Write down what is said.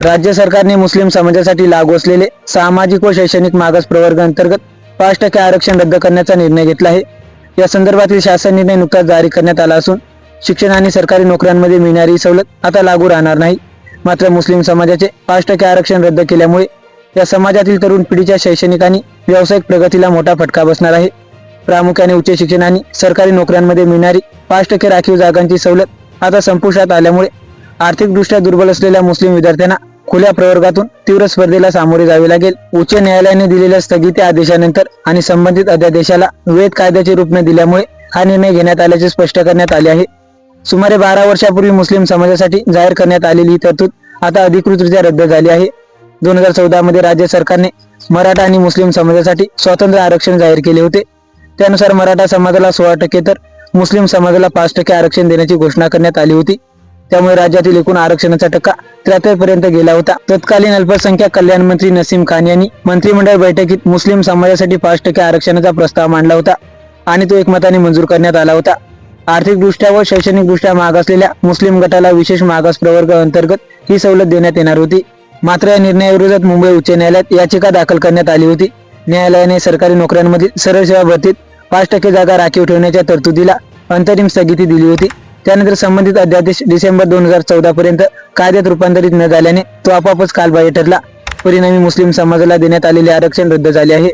राज्य सरकारने मुस्लिम समाजासाठी लागू असलेले सामाजिक व शैक्षणिक मागास प्रवर्ग अंतर्गत पाच टक्के आरक्षण रद्द करण्याचा निर्णय घेतला आहे. या संदर्भातील शासन निर्णय नुकताच जारी करण्यात आला असून शिक्षण आणि सरकारी नोकऱ्यांमध्ये मिळणारी सवलत आता लागू राहणार नाही. मात्र मुस्लिम समाजाचे पाच टक्के आरक्षण रद्द केल्यामुळे या समाजातील तरुण पिढीच्या शैक्षणिक आणि व्यावसायिक प्रगतीला मोठा फटका बसणार आहे. प्रामुख्याने उच्च शिक्षण आणि सरकारी नोकऱ्यांमध्ये मिळणारी पाच टक्के राखीव जागांची सवलत आता संपुष्टात आल्यामुळे आर्थिकदृष्ट्या दुर्बल असलेल्या मुस्लिम विद्यार्थ्यांना खुल्या प्रवर्गातून तीव्र स्पर्धेला सामोरे जावे लागेल. उच्च न्यायालयाने दिलेल्या स्थगिती आदेशानंतर आणि संबंधित अध्यादेशाला वेद कायद्याचे रूप न दिल्यामुळे हा निर्णय घेण्यात आल्याचे स्पष्ट करण्यात आले आहे. सुमारे बारा वर्षापूर्वी मुस्लिम समाजासाठी जाहीर करण्यात आलेली ही तरतूद आता अधिकृतरित्या रद्द झाली आहे. दोन हजार चौदा मध्ये राज्य सरकारने मराठा आणि मुस्लिम समाजासाठी स्वतंत्र आरक्षण जाहीर केले होते. त्यानुसार मराठा समाजाला सोळा टक्के तर मुस्लिम समाजाला पाच टक्के आरक्षण देण्याची घोषणा करण्यात आली होती. त्यामुळे राज्यातील एकूण आरक्षणाचा टक्का त्र्याहत्तर पर्यंत गेला होता. तत्कालीन अल्पसंख्याक कल्याण मंत्री नसीम खान यांनी मंत्रिमंडळ बैठकीत मुस्लिम समाजासाठी पाच टक्के आरक्षणाचा प्रस्ताव मांडला होता आणि तो एकमताने मंजूर करण्यात आला होता. आर्थिकदृष्ट्या व शैक्षणिकदृष्ट्या मागासलेल्या मुस्लिम गटाला विशेष मागास प्रवर्ग अंतर्गत ही सवलत देण्यात येणार होती. मात्र या निर्णयाविरोधात मुंबई उच्च न्यायालयात याचिका दाखल करण्यात आली होती. न्यायालयाने सरकारी नोकऱ्यांमधील सरळ सेवा भरतीत पाच टक्के जागा राखीव ठेवण्याच्या तरतुदीला अंतरिम स्थगिती दिली होती. त्यानंतर संबंधित अध्यादेश डिसेंबर दोन हजार चौदा पर्यंत कायद्यात रूपांतरित न झाल्याने तो आपापच कालबाह्य ठरला. परिणामी मुस्लिम समाजाला देण्यात आलेले आरक्षण रद्द झाले आहे.